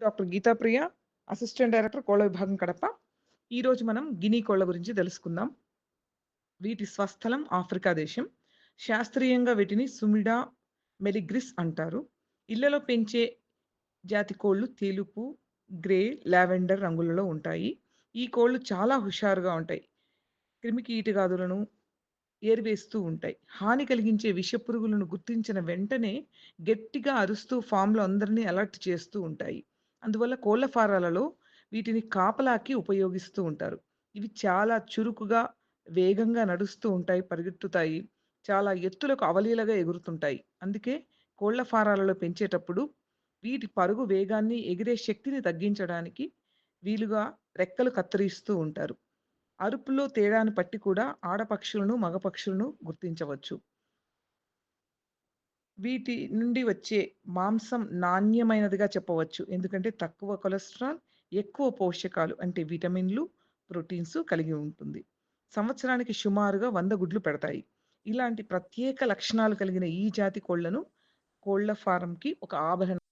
Doctor గీతాప్రియ, assistant director కోళ్ళ విభాగం కడప. ఈరోజు మనం గినీ కోళ్ళ గురించి తెలుసుకుందాం. వీటి స్వస్థలం ఆఫ్రికా దేశం. శాస్త్రీయంగా వీటిని సుమిడా మెలిగ్రిస్ అంటారు. ఇళ్ళలో పెంచే జాతి కోళ్ళు తెలుపు, గ్రే, లావెండర్ రంగులలో ఉంటాయి. ఈ కోళ్ళు చాలా హుషారుగా ఉంటాయి. క్రిమికీటకాదులను ఏరివేస్తూ ఉంటాయి. హాని కలిగించే విషపురుగులను గుర్తించిన వెంటనే గట్టిగా అరుస్తూ ఫామ్‌లో అందరిని అలర్ట్ చేస్తూ ఉంటాయి. అందువల్ల కోళ్ళ ఫారాలలో వీటిని కాపలాకి ఉపయోగిస్తూ ఉంటారు. ఇవి చాలా చురుకుగా, వేగంగా నడుస్తూ ఉంటాయి, పరిగెత్తుతాయి. చాలా ఎత్తులకు అవలీలగా ఎగురుతుంటాయి. అందుకే కోళ్ళ ఫారాలలో పెంచేటప్పుడు వీటి పరుగు వేగాన్ని, ఎగిరే శక్తిని తగ్గించడానికి వీలుగా రెక్కలు కత్తిరిస్తూ ఉంటారు. అరుపులో తేడాను పట్టి కూడా ఆడపక్షులను మగపక్షులను మగ పక్షులను గుర్తించవచ్చు. వీటి నుండి వచ్చే మాంసం నాణ్యమైనదిగా చెప్పవచ్చు. ఎందుకంటే తక్కువ కొలెస్ట్రాల్, ఎక్కువ పోషకాలు అంటే విటమిన్‌లు, ప్రోటీన్స్ కలిగి ఉంటుంది. సంవత్సరానికి సుమారుగా వంద గుడ్లు పెడతాయి. ఇలాంటి ప్రత్యేక లక్షణాలు కలిగిన ఈ జాతి కోళ్ళను కోళ్ళ ఫారంకి ఒక ఆభరణ